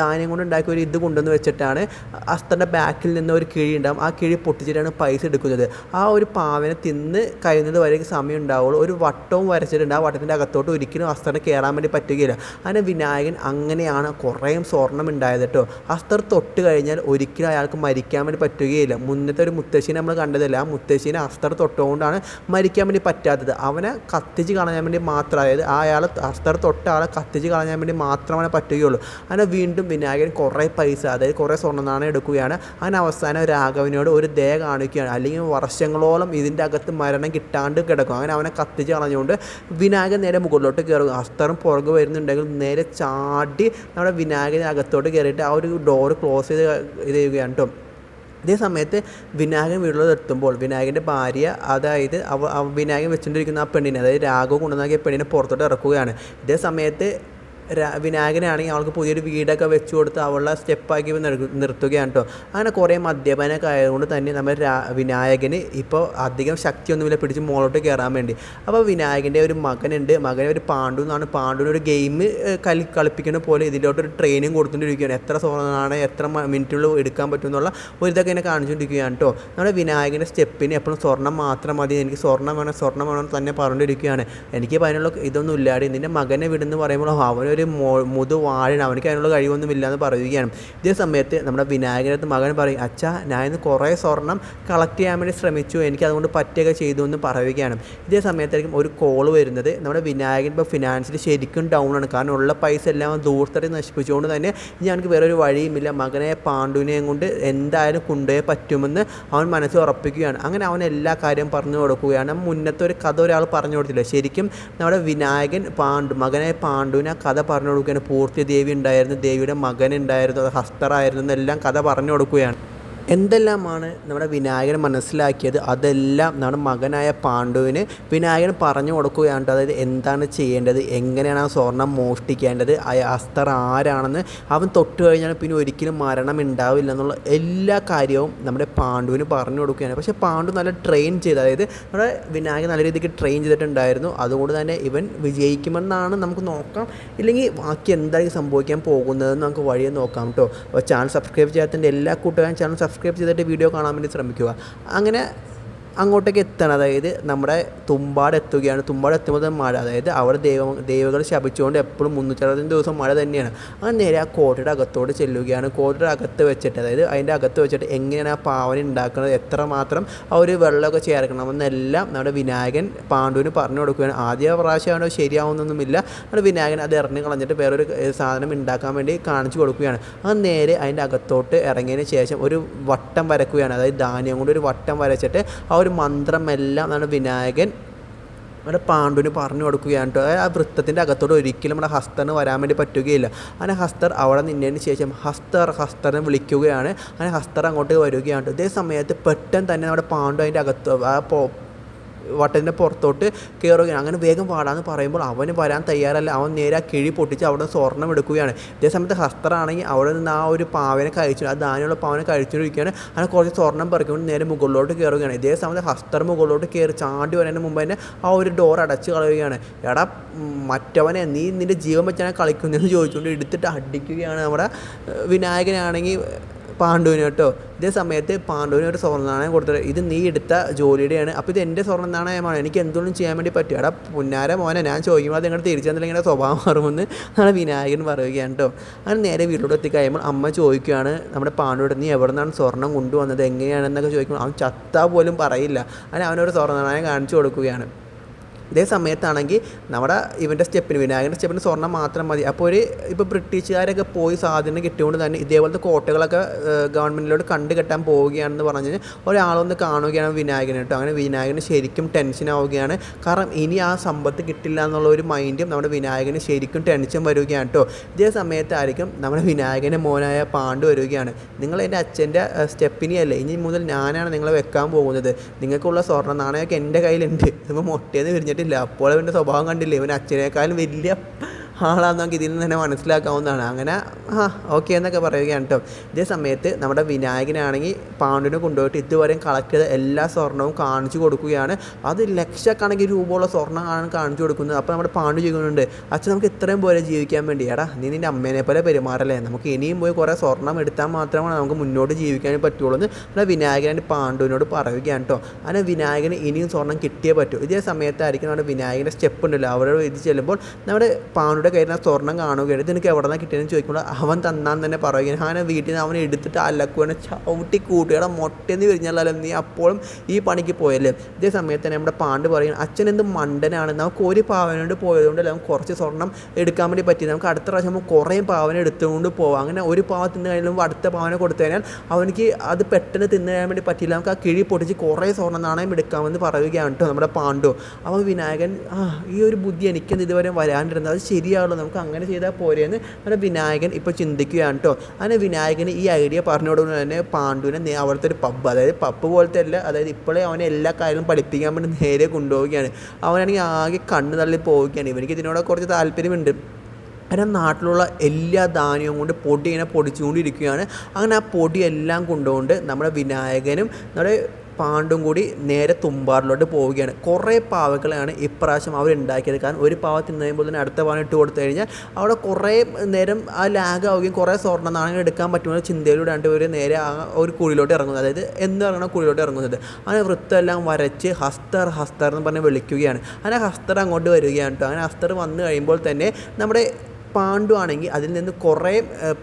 ധാന്യം കൊണ്ട് ഉണ്ടാക്കിയ ഒരു ഇത് കൊണ്ടുവന്ന് വെച്ചിട്ടാണ് അസ്തന്റെ ബാക്കിൽ നിന്ന് ഒരു കിഴി ഉണ്ടാവും. ആ കിഴി പൊട്ടിച്ചിട്ടാണ് പൈസ എടുക്കുന്നത്. ആ ഒരു പാവനെ തിന്ന് കഴിയുന്നത് വരെ സമയം ഉണ്ടാവുള്ളൂ. ഒരു വട്ടവും വരച്ചിട്ടുണ്ട്. ആ വട്ടത്തിന്റെ അകത്തോട്ട് ഒരിക്കലും അസ്തറിന് കയറാൻ വേണ്ടി പറ്റുകയില്ല. അങ്ങനെ വിനായകൻ അങ്ങനെയാണ് കുറേ സ്വർണം ഉണ്ടായത് കേട്ടോ. അസ്തർ തൊട്ട് കഴിഞ്ഞാൽ ഒരിക്കലും അയാൾക്ക് മരിക്കാൻ വേണ്ടി പറ്റുകയില്ല. മുന്നത്തെ ഒരു മുത്തശ്ശിനെ നമ്മൾ കണ്ടതല്ല? ആ മുത്തശ്ശിനെ അസ്തർ തൊട്ടുകൊണ്ടാണ് മരിക്കാൻ വേണ്ടി പറ്റാത്തത്. അവനെ കത്തിച്ച് കളയാൻ വേണ്ടി മാത്രം അതായത് ആളെ അസ്തർ തൊട്ട ആളെ കത്തിച്ച് കളയാൻ വേണ്ടി മാത്രമേ പറ്റുകയുള്ളൂ. അങ്ങനെ വീണ്ടും വിനായകൻ കുറേ പൈസ അതായത് കുറേ സ്വർണ നാണയം എടുക്കുകയാണ്. അങ്ങനെ അവസാനം രാഘവനോട് ഒരു ദയ കാണിക്കുകയാണ്. അല്ലെങ്കിൽ വർഷങ്ങളോളം ഇതിന്റെ അകത്ത് മരണം കിട്ടാണ്ട് കിടക്കും. അങ്ങനെ അവനെ കത്തിച്ച് കളഞ്ഞുകൊണ്ട് വിനായകൻ നേരെ മുകളിലോട്ട് കയറും. അസ്തറും പുറകെ വരുന്നുണ്ടെങ്കിൽ നേരെ ചാടി നമ്മുടെ വിനായകൻ അകത്തോട്ട് കയറിയിട്ട് ആ ഒരു ഡോറ് ക്ലോസ് ചെയ്ത് ഇത് ചെയ്യുകയാണ് കേട്ടോ. ഇതേ സമയത്ത് വിനായകൻ വീട്ടിലോട്ട് എത്തുമ്പോൾ വിനായകന്റെ ഭാര്യ അതായത് അവ വിനായകൻ വെച്ചുകൊണ്ടിരിക്കുന്ന ആ പെണ്ണിനെ അതായത് രാഘവ് കൊണ്ടുവന്നാക്കിയ പെണ്ണിനെ പുറത്തോട്ട് ഇറക്കുകയാണ്. ഇതേ സമയത്ത് വിനായകനാണെങ്കിൽ അവൾക്ക് പുതിയൊരു വീടൊക്കെ വെച്ച് കൊടുത്ത് അവളെ സ്റ്റെപ്പാക്കി നിർത്തുകയാണ് കേട്ടോ അങ്ങനെ കുറേ മദ്യപാനൊക്കെ ആയതുകൊണ്ട് തന്നെ നമ്മൾ വിനായകന് ഇപ്പോൾ അധികം ശക്തിയൊന്നുമില്ല. പിടിച്ച് മുകളോട്ട് കയറാൻ വേണ്ടി. അപ്പോൾ വിനായകന്റെ ഒരു മകനുണ്ട്. മകനെ ഒരു പാണ്ഡു എന്നാണ്. പാണ്ഡുവിന് ഒരു ഗെയിം കളി കളിപ്പിക്കുന്ന പോലെ ഇതിലോട്ടൊരു ട്രെയിനിങ് കൊടുത്തുകൊണ്ടിരിക്കുകയാണ്. എത്ര സ്വർണമാണ് എത്ര മിനിറ്റുകൾ എടുക്കാൻ പറ്റും എന്നുള്ള ഒരു ഇതൊക്കെ എന്നെ കാണിച്ചുകൊണ്ടിരിക്കുകയാണ് കേട്ടോ നമ്മുടെ വിനായകന്റെ സ്റ്റെപ്പിന് എപ്പോഴും സ്വർണം മാത്രം മതി. എനിക്ക് സ്വർണം വേണം സ്വർണം വേണം തന്നെ പറഞ്ഞുകൊണ്ടിരിക്കുകയാണ്. എനിക്ക് അതിനുള്ള ഇതൊന്നും ഇല്ലാതെ നിന്റെ മകനെ വിടുന്നു പറയുമ്പോൾ അവനൊരു മോ മുതു വാഴയാണ്. അവനക്ക് അതിനുള്ള കഴിവൊന്നും ഇല്ലയെന്ന് പറയുകയാണ്. ഇതേ സമയത്ത് നമ്മുടെ വിനായകനത്ത് മകൻ പറയും അച്ഛാ ഞാൻ ഇന്ന് കുറേ സ്വർണം കളക്ട് ചെയ്യാൻ വേണ്ടി ശ്രമിച്ചു. എനിക്ക് അതുകൊണ്ട് പറ്റുകയൊക്കെ ചെയ്തു എന്ന് പറയുകയാണ്. ഇതേ സമയത്തായിരിക്കും ഒരു കോൾ വരുന്നത്. നമ്മുടെ വിനായകൻ ഇപ്പോൾ ഫിനാൻഷ്യലി ശരിക്കും ഡൗൺ ആണ്. കാരണം ഉള്ള പൈസ എല്ലാം അവൻ ദൂരത്തടി നശിപ്പിച്ചുകൊണ്ട് തന്നെ ഇനി അവനക്ക് വേറൊരു ഒരു വഴിയുമില്ല. മകനെ പാണ്ഡുവിനെയും കൊണ്ട് എന്തായാലും കൊണ്ടുപോയേ പറ്റുമെന്ന് അവൻ മനസ്സിൽ ഉറപ്പിക്കുകയാണ്. അങ്ങനെ അവൻ എല്ലാ കാര്യവും പറഞ്ഞു കൊടുക്കുകയാണ്. മുന്നത്തെ ഒരു കഥ ഒരാൾ പറഞ്ഞു കൊടുത്തില്ല? ശരിക്കും നമ്മുടെ വിനായകൻ പാണ്ഡു മകനായ പാണ്ഡുവിനെ ആ കഥ പറഞ്ഞു കൊടുക്കുകയാണ് പൂർത്തി ദേവി ഉണ്ടായിരുന്നു ദേവിയുടെ മകൻ ഉണ്ടായിരുന്നു അത് ഹസ്തറായിരുന്നു എന്നെല്ലാം കഥ പറഞ്ഞു കൊടുക്കുകയാണ് എന്തെല്ലാമാണ് നമ്മുടെ വിനായകൻ മനസ്സിലാക്കിയത്? അതെല്ലാം നമ്മുടെ മകനായ പാണ്ഡുവിന് വിനായകൻ പറഞ്ഞു കൊടുക്കുകയാണ്. അതായത് എന്താണ് ചെയ്യേണ്ടത്? എങ്ങനെയാണ് ആ സ്വർണം മോഷ്ടിക്കേണ്ടത്? ആ അസ്തർ ആരാണെന്ന് അവൻ തൊട്ട് കഴിഞ്ഞാൽ പിന്നെ ഒരിക്കലും മരണം ഉണ്ടാവില്ല എന്നുള്ള എല്ലാ കാര്യവും നമ്മുടെ പാണ്ഡുവിന് പറഞ്ഞു കൊടുക്കുകയാണ്. പക്ഷേ പാണ്ഡു നല്ല ട്രെയിൻ ചെയ്ത് അതായത് നമ്മുടെ വിനായകൻ നല്ല രീതിക്ക് ട്രെയിൻ ചെയ്തിട്ടുണ്ടായിരുന്നു. അതുകൊണ്ട് തന്നെ ഇവൻ വിജയിക്കുമെന്നാണ് നമുക്ക് നോക്കാം. ഇല്ലെങ്കിൽ ബാക്കി എന്തായിരിക്കും സംഭവിക്കാൻ പോകുന്നതെന്ന് നമുക്ക് വഴിയെ നോക്കാം കേട്ടോ. അപ്പോൾ ചാനൽ സബ്സ്ക്രൈബ് ചെയ്യാത്തതിന്റെ എല്ലാ കൂട്ടുകാരും ചാനൽ സബ്സ്ക്രൈബ് ചെയ്തിട്ട് വീഡിയോ കാണാൻ വേണ്ടി ശ്രമിക്കുക. അങ്ങനെ അങ്ങോട്ടേക്ക് എത്തണം. അതായത് നമ്മുടെ തുമ്പാട് എത്തുകയാണ്. തുമ്പാട് എത്തുമ്പോൾ മഴ. അതായത് അവിടെ ദൈവ ദൈവങ്ങൾ ശപിച്ചുകൊണ്ട് എപ്പോഴും മുന്നൂറ്ററുപത്തഞ്ച് ദിവസം മഴ തന്നെയാണ്. അങ്ങനെ നേരെ ആ കോട്ടയുടെ അകത്തോട്ട് ചെല്ലുകയാണ്. കോട്ടയുടെ അകത്ത് വെച്ചിട്ട് അതായത് അതിന്റെ അകത്ത് വെച്ചിട്ട് എങ്ങനെയാണ് ആ പാവന ഉണ്ടാക്കുന്നത്? എത്രമാത്രം ആ ഒരു വെള്ളമൊക്കെ ചേർക്കണമെന്നെല്ലാം നമ്മുടെ വിനായകൻ പാണ്ഡുവിന് പറഞ്ഞു കൊടുക്കുകയാണ്. ആദ്യ പ്രാവശ്യമാണോ ശരിയാവുന്നൊന്നുമില്ല. നമ്മുടെ വിനായകൻ അത് ഇറങ്ങി കളഞ്ഞിട്ട് വേറൊരു സാധനം ഉണ്ടാക്കാൻ വേണ്ടി കാണിച്ചു കൊടുക്കുകയാണ്. അങ്ങനെ നേരെ അതിന്റെ അകത്തോട്ട് ഇറങ്ങിയതിന് ശേഷം ഒരു വട്ടം വരക്കുകയാണ്. അതായത് ധാന്യം കൊണ്ട് ഒരു വട്ടം വരച്ചിട്ട് ആ മന്ത്രമെല്ലാം നമ്മുടെ വിനായകൻ നമ്മുടെ പാണ്ഡുവിന് പറഞ്ഞു കൊടുക്കുകയാണ് കേട്ടോ. ആ വൃത്തത്തിന്റെ അകത്തോട് ഒരിക്കലും നമ്മുടെ ഹസ്തറിന് വരാൻ വേണ്ടി പറ്റുകയില്ല. അങ്ങനെ ഹസ്തർ അവിടെ നിന്നതിന് ശേഷം ഹസ്തർ ഹസ്തറിനെ വിളിക്കുകയാണ്. അങ്ങനെ ഹസ്തർ അങ്ങോട്ട് വരികയാണ്. ഇതേ സമയത്ത് പെട്ടെന്ന് തന്നെ നമ്മുടെ പാണ്ഡു അതിന്റെ അകത്ത് ആ വട്ടത്തിന്റെ പുറത്തോട്ട് കയറുകയാണ് അങ്ങനെ വേഗം പാടാന്ന് പറയുമ്പോൾ അവന് വരാൻ തയ്യാറല്ല. അവൻ നേരെ ആ കിഴി പൊട്ടിച്ച് അവിടെ സ്വർണം എടുക്കുകയാണ്. ഇതേ സമയത്ത് ഹസ്തറാണെങ്കിൽ അവിടെ നിന്ന് ആ ഒരു പാവനെ കഴിച്ചു. ആ ധാന്യമുള്ള പാവനെ കഴിച്ചുകൊണ്ടിരിക്കുകയാണ്. അങ്ങനെ കുറച്ച് സ്വർണം പറിക്കുമ്പോൾ നേരെ മുകളിലോട്ട് കയറുകയാണ് ഇതേ സമയത്ത് ഹസ്തർ മുകളിലോട്ട് കയറി ചാണ്ടി വരാൻ മുമ്പ് തന്നെ ആ ഒരു ഡോർ അടച്ച് കളയുകയാണ്. എടാ മറ്റവനെ നീ നിന്റെ ജീവൻ വെച്ചാണ് കളിക്കുന്നതെന്ന് ചോദിച്ചുകൊണ്ട് എടുത്തിട്ട് അടിക്കുകയാണ് നമ്മുടെ വിനായകനാണെങ്കിൽ പാണ്ഡുവിന് കേട്ടോ. ഇതേ സമയത്ത് പാണ്ഡുവിന് ഒരു സ്വർണ നാണയം കൊടുത്തത് ഇത് നീ എടുത്ത ജോലിയുടെയാണ്. അപ്പോൾ ഇത് എന്റെ സ്വർണ നാണയമാണ്. എനിക്ക് എന്തുകൊണ്ടും ചെയ്യാൻ വേണ്ടി പറ്റും. എടാ പുന്നാര മോനെ ഞാൻ ചോദിക്കുമ്പോൾ അത് നിങ്ങളുടെ തിരിച്ചു തന്നില്ലെങ്കിൽ സ്വഭാവം മാറുമെന്ന് നമ്മുടെ വിനായകൻ പറയുകയാണ് കേട്ടോ. അങ്ങനെ നേരെ വീട്ടിലോട്ട് എത്തിക്കഴിയുമ്പോൾ അമ്മ ചോദിക്കുകയാണ് നമ്മുടെ പാണ്ഡുവിടെ നീ എവിടെ നിന്നാണ് സ്വർണം കൊണ്ടുവന്നത്? എങ്ങനെയാണെന്നൊക്കെ ചോദിക്കുമ്പോൾ അവൻ ചത്താ പോലും പറയില്ല. അങ്ങനെ അവനൊരു സ്വർണ നാണയം കാണിച്ചു കൊടുക്കുകയാണ്. ഇതേ സമയത്താണെങ്കിൽ നമ്മുടെ ഇവന്റെ സ്റ്റെപ്പിന് വിനായകന്റെ സ്റ്റെപ്പിന് സ്വർണം മാത്രം മതി. അപ്പോൾ ഒരു ഇപ്പോൾ ബ്രിട്ടീഷുകാരൊക്കെ പോയി സ്വാധീനം കിട്ടിയതുകൊണ്ട് തന്നെ ഇതേപോലത്തെ കോട്ടകളൊക്കെ ഗവൺമെന്റിലോട് കണ്ടു കെട്ടാൻ പോവുകയാണെന്ന് പറഞ്ഞു കഴിഞ്ഞാൽ ഒരാളൊന്ന് കാണുകയാണ് വിനായകൻ കേട്ടോ. അങ്ങനെ വിനായകന് ശരിക്കും ടെൻഷൻ ആവുകയാണ്. കാരണം ഇനി ആ സമ്പത്ത് കിട്ടില്ല എന്നുള്ള ഒരു മൈൻഡും നമ്മുടെ വിനായകന് ശരിക്കും ടെൻഷൻ വരികയാണ് കേട്ടോ. ഇതേ സമയത്തായിരിക്കും നമ്മുടെ വിനായകന്റെ മോനായ പാണ്ഡു വരികയാണ്. നിങ്ങൾ എന്റെ അച്ഛന്റെ സ്റ്റെപ്പിനെയല്ലേ ഇനി മുതൽ ഞാനാണ് നിങ്ങളെ വെക്കാൻ പോകുന്നത്. നിങ്ങൾക്കുള്ള സ്വർണ നാണയമൊക്കെ എന്റെ കയ്യിലുണ്ട്. ഇതിപ്പോൾ മൊട്ടേന്ന് വിരിഞ്ഞിട്ടില്ല അപ്പോൾ അവന്റെ സ്വഭാവം കണ്ടില്ലേ? ഇവൻ അച്ഛനേക്കാളും വലിയ ആളാന്ന് നമുക്ക് ഇതിൽ നിന്ന് തന്നെ മനസ്സിലാക്കാവുന്നതാണ്. അങ്ങനെ ആ ഓക്കെ എന്നൊക്കെ പറയുകയാണ് കേട്ടോ. ഇതേ സമയത്ത് നമ്മുടെ വിനായകനാണെങ്കിൽ പാണ്ഡുവിനെ കൊണ്ടുപോയിട്ട് ഇതുവരെയും കളക്ട് ചെയ്ത എല്ലാ സ്വർണവും കാണിച്ചു കൊടുക്കുകയാണ്. അത് ലക്ഷക്കണക്കിന് രൂപയുള്ള സ്വർണമാണ് കാണിച്ചു കൊടുക്കുന്നത്. അപ്പോൾ നമ്മുടെ പാണ്ഡു ചെയ്യുന്നുണ്ട് അച്ഛൻ നമുക്ക് ഇത്രയും പോലെ ജീവിക്കാൻ വേണ്ടി. എടാ നീ നിന്റെ അമ്മേനെ പോലെ പെരുമാറല്ലേ? നമുക്ക് ഇനിയും പോയി കുറേ സ്വർണം എടുത്താൽ മാത്രമാണ് നമുക്ക് മുന്നോട്ട് ജീവിക്കാൻ പറ്റുള്ളൂ എന്ന് നമ്മുടെ വിനായകനായിട്ട് പാണ്ഡുവിനോട് പറയുകയാണ് കേട്ടോ. അങ്ങനെ വിനായകന് ഇനിയും സ്വർണം കിട്ടിയേ പറ്റൂ. ഇതേ സമയത്തായിരിക്കും നമ്മുടെ വിനായകന്റെ സ്റ്റെപ്പ് ഉണ്ടല്ലോ. അവരോട് ഇത് ചെല്ലുമ്പോൾ നമ്മുടെ പാണ്ഡുയുടെ കയ്യിൽ നിന്ന് സ്വർണം കാണുകയാണ് ഇത് എനിക്ക് എവിടെ നിന്നാണ് കിട്ടിയെന്ന് ചോദിക്കുമ്പോൾ അവൻ തന്നാൻ തന്നെ പറയുകയാണ്. അങ്ങനെ വീട്ടിൽ നിന്ന് അവനെ എടുത്തിട്ട് അലക്കുവാണ് ചവിട്ടി കൂട്ടുകയുടെ മൊട്ടയെന്ന് വിരിഞ്ഞാലോ നീ അപ്പോഴും ഈ പണിക്ക് പോയല്ലേ? ഇതേ സമയത്ത് തന്നെ നമ്മുടെ പാണ്ട് പറയുന്നത് അച്ഛൻ എന്ത് മണ്ടനാണ്. നമുക്ക് ഒരു പാവനോട് പോയതുകൊണ്ടല്ല നമുക്ക് കുറച്ച് സ്വർണം എടുക്കാൻ വേണ്ടി പറ്റി നമുക്ക് അടുത്ത പ്രാവശ്യം നമുക്ക് കുറേ പാവന എടുത്തുകൊണ്ട് പോവാം. അങ്ങനെ ഒരു പാവ തിന്നു കഴിയുമ്പോൾ അടുത്ത പാവന കൊടുത്തു കഴിഞ്ഞാൽ അവനിക്ക് അത് പെട്ടെന്ന് തിന്നു കഴിയാൻ വേണ്ടി പറ്റില്ല നമുക്ക് ആ കിഴി പൊട്ടിച്ച് കുറേ സ്വർണ നാണയം എടുക്കാമെന്ന് പറയുകയാണ് കേട്ടോ നമ്മുടെ പാണ്ഡു അവൻ വിനായകൻ ആ ഈ ഒരു ബുദ്ധി എനിക്കെന്ത് ഇതുവരെ വരാണ്ടിരുന്നത് അത് ശരിയാവുള്ളൂ നമുക്ക് അങ്ങനെ ചെയ്താൽ പോരെയെന്ന് നമ്മുടെ വിനായകൻ ഇപ്പോൾ ചിന്തിക്കുകയാണ് കേട്ടോ അങ്ങനെ വിനായകന് ഈ ഐഡിയ പറഞ്ഞോടുകൊണ്ട് തന്നെ പാണ്ഡുവിനെ അവിടുത്തെ ഒരു പബ്ബ് അതായത് പബ്ബ് പോലത്തെ അല്ല അതായത് ഇപ്പോഴേ അവനെ എല്ലാ കാര്യങ്ങളും പഠിപ്പിക്കാൻ വേണ്ടി നേരെ കൊണ്ടുപോവുകയാണ്. അവനാണെങ്കിൽ ആകെ കണ്ണ് തള്ളി പോവുകയാണ്. ഇവനിക്ക് ഇതിനോട് കുറച്ച് താല്പര്യമുണ്ട്. അങ്ങനെ നാട്ടിലുള്ള എല്ലാ ധാന്യവും കൊണ്ട് പൊടി ഇങ്ങനെ പൊടിച്ചുകൊണ്ടിരിക്കുകയാണ്. അങ്ങനെ ആ പൊടിയെല്ലാം കൊണ്ടുകൊണ്ട് നമ്മുടെ വിനായകനും നമ്മുടെ പാണ്ടും കൂടി നേരെ തുമ്പാറിലോട്ട് പോവുകയാണ്. കുറേ പാവകളെയാണ് ഇപ്രാവശ്യം അവർ ഉണ്ടാക്കിയത്. കാരണം ഒരു പാവ തിന്നു കഴിയുമ്പോൾ തന്നെ അടുത്ത പാവം ഇട്ട് കൊടുത്തു കഴിഞ്ഞാൽ അവിടെ കുറേ നേരം ആ ലാഗ് ആവുകയും കുറേ സ്വർണ നാണയങ്ങൾ എടുക്കാൻ പറ്റുമെന്ന ചിന്തയിലൂടെ ഇവർ നേരെ ആ ഒരു കുഴിയിലോട്ട് ഇറങ്ങുന്നത്. അതായത് എന്ന് ഇറങ്ങുന്ന കുഴിയിലോട്ട് ഇറങ്ങുന്നത്. അങ്ങനെ വൃത്തമെല്ലാം വരച്ച് ഹസ്തർ ഹസ്തർ എന്ന് പറഞ്ഞ് വിളിക്കുകയാണ്. അങ്ങനെ ഹസ്തർ അങ്ങോട്ട് വരികയാണ് കേട്ടോ. അങ്ങനെ ഹസ്തർ വന്നു കഴിയുമ്പോൾ തന്നെ നമ്മുടെ പാണ്ഡു ആണെങ്കിൽ അതിൽ നിന്ന് കുറേ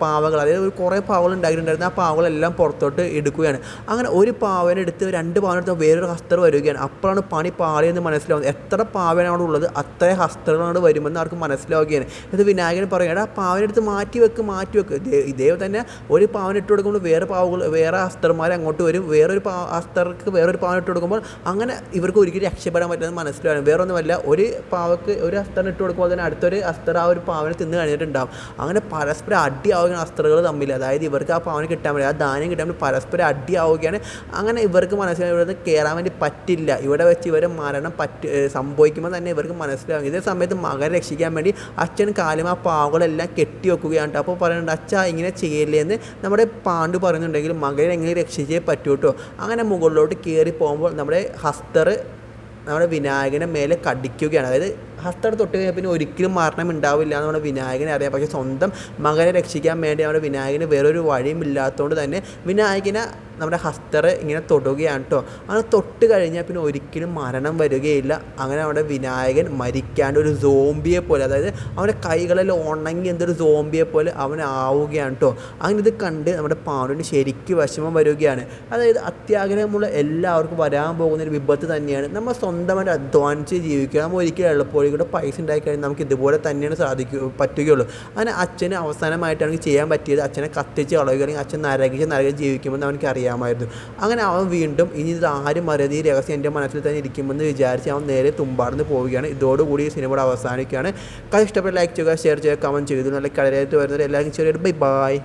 പാവകൾ അതായത് ഒരു കുറേ പാവകൾ ഉണ്ടായിട്ടുണ്ടായിരുന്നു. ആ പാവകളെല്ലാം പുറത്തോട്ട് എടുക്കുകയാണ്. അങ്ങനെ ഒരു പാവനെ എടുത്ത് രണ്ട് പാവനെ എടുത്ത് വേറൊരു ഹസ്തർ വരികയാണ്. അപ്പോഴാണ് പണി പാളിയെന്ന് മനസ്സിലാവുന്നത്. എത്ര പാവനാണ് ഉള്ളത് അത്രയും ഹസ്തങ്ങളാണ് വരുമെന്ന് ആർക്കും മനസ്സിലാവുകയാണ്. ഇത് വിനായകൻ പറയുകയാണ് ആ പാവനെ എടുത്ത് മാറ്റി വെക്ക് മാറ്റി വെക്ക്. ഇതേ തന്നെ ഒരു പാവനെ ഇട്ട് കൊടുക്കുമ്പോൾ വേറെ പാവകൾ വേറെ ഹസ്തർമാർ അങ്ങോട്ട് വരും. വേറൊരു പാ ഹസ്തർക്ക് വേറൊരു പാവനെ ഇട്ട് കൊടുക്കുമ്പോൾ അങ്ങനെ ഇവർക്ക് ഒരിക്കലും രക്ഷപ്പെടാൻ പറ്റുന്നത് മനസ്സിലാവും വേറൊന്നുമല്ല ഒരു പാവക്ക് ഒരു ഹസ്തറിന് ഇട്ട് കൊടുക്കുമ്പോൾ തന്നെ അടുത്തൊരു ഹസ്തർ ആ ഒരു പാവനെ തിന്ന് കഴിഞ്ഞിട്ടുണ്ടാവും. അങ്ങനെ പരസ്പരം അടിയാവുകയാണ് അസ്ത്രകൾ തമ്മിൽ. അതായത് ഇവർക്ക് ആ പവന് കിട്ടാൻ വേണ്ടി ആ ധാന്യം കിട്ടാൻ വേണ്ടി പരസ്പരം അടിയാവുകയാണ്. അങ്ങനെ ഇവർക്ക് മനസ്സിലായി ഇവിടെ കയറാൻ വേണ്ടി പറ്റില്ല. ഇവിടെ വെച്ച് ഇവരെ മരണം പറ്റി സംഭവിക്കുമ്പോൾ തന്നെ ഇവർക്ക് മനസ്സിലാവും. ഇതേ സമയത്ത് മകനെ രക്ഷിക്കാൻ വേണ്ടി അച്ഛൻ കാലും ആ പാവകളെല്ലാം കെട്ടി വെക്കുകയാണ്. അപ്പോൾ പറയുന്നുണ്ട് അച്ഛ ഇങ്ങനെ ചെയ്യല്ലേ? എന്ന് നമ്മുടെ പാണ്ഡു പറയുന്നുണ്ടെങ്കിൽ മകനെ എങ്ങനെ രക്ഷിച്ചേ പറ്റൂ കേട്ടോ. അങ്ങനെ മുകളിലോട്ട് കയറി പോകുമ്പോൾ നമ്മുടെ ഹസ്തർ നമ്മുടെ വിനായകനെ മേലെ കടിക്കുകയാണ്. അതായത് ഹസ്തം തൊട്ട് കഴിഞ്ഞാൽ പിന്നെ ഒരിക്കലും മരണം ഉണ്ടാവില്ല എന്ന് നമ്മുടെ വിനായകനെ അറിയാം. പക്ഷേ സ്വന്തം മകനെ രക്ഷിക്കാൻ വേണ്ടി നമ്മുടെ വിനായകന് വേറൊരു വഴിയും ഇല്ലാത്തതുകൊണ്ട് തന്നെ വിനായകനെ നമ്മുടെ ഹസ്തർ ഇങ്ങനെ തൊടുകയാണ് കേട്ടോ അങ്ങനെ തൊട്ട് കഴിഞ്ഞാൽ പിന്നെ ഒരിക്കലും മരണം വരികയില്ല. അങ്ങനെ നമ്മുടെ വിനായകൻ മരിക്കാണ്ട് ഒരു സോംബിയെ പോലെ അതായത് അവന്റെ കൈകളെല്ലാം ഉണങ്ങി എന്തൊരു സോംബിയെ പോലെ അവൻ ആവുകയാണ് കേട്ടോ അങ്ങനെ ഇത് കണ്ട് നമ്മുടെ പാണ്ഡുവിന് ശരിക്കും വിഷമം വരികയാണ്. അതായത് അത്യാഗ്രഹമുള്ള എല്ലാവർക്കും വരാൻ പോകുന്ന ഒരു വിപത്ത് തന്നെയാണ്. നമ്മൾ സ്വന്തമായിട്ട് അധ്വാനിച്ച് ജീവിക്കുക. നമ്മൾ ഒരിക്കലും എളുപ്പവഴി കൂടെ പൈസ ഉണ്ടായി കഴിഞ്ഞാൽ നമുക്ക് ഇതുപോലെ തന്നെയാണ് സാധിക്കൂ പറ്റുകയുള്ളൂ. അങ്ങനെ അച്ഛന് അവസാനമായിട്ടാണ് ചെയ്യാൻ പറ്റിയത് അച്ഛനെ കത്തിച്ച് കളയുക അല്ലെങ്കിൽ അച്ഛൻ നരകിച്ച് നരകിച്ച് ജീവിക്കുമെന്ന് അവനക്ക് അറിയാമായിരുന്നു അങ്ങനെ അവൻ വീണ്ടും ഇനി ഇത് ആരും അറിയാതെ ഈ രഹസ്യം എന്റെ മനസ്സിൽ തന്നെ ഇരിക്കുമെന്ന് വിചാരിച്ച് അവൻ നേരെ തുമ്പാർന്ന് പോവുകയാണ്. ഇതോടുകൂടി ഈ സിനിമയുടെ അവസാനിക്കുകയാണ്. കഥ ഇഷ്ടപ്പെട്ട ലൈക്ക് ചെയ്യുക ഷെയർ ചെയ്യുക. കമന്റ് ചെയ്തു നല്ല കളരായിട്ട് വരുന്നത് എല്ലാവർക്കും ചെറിയ ബൈ ബൈ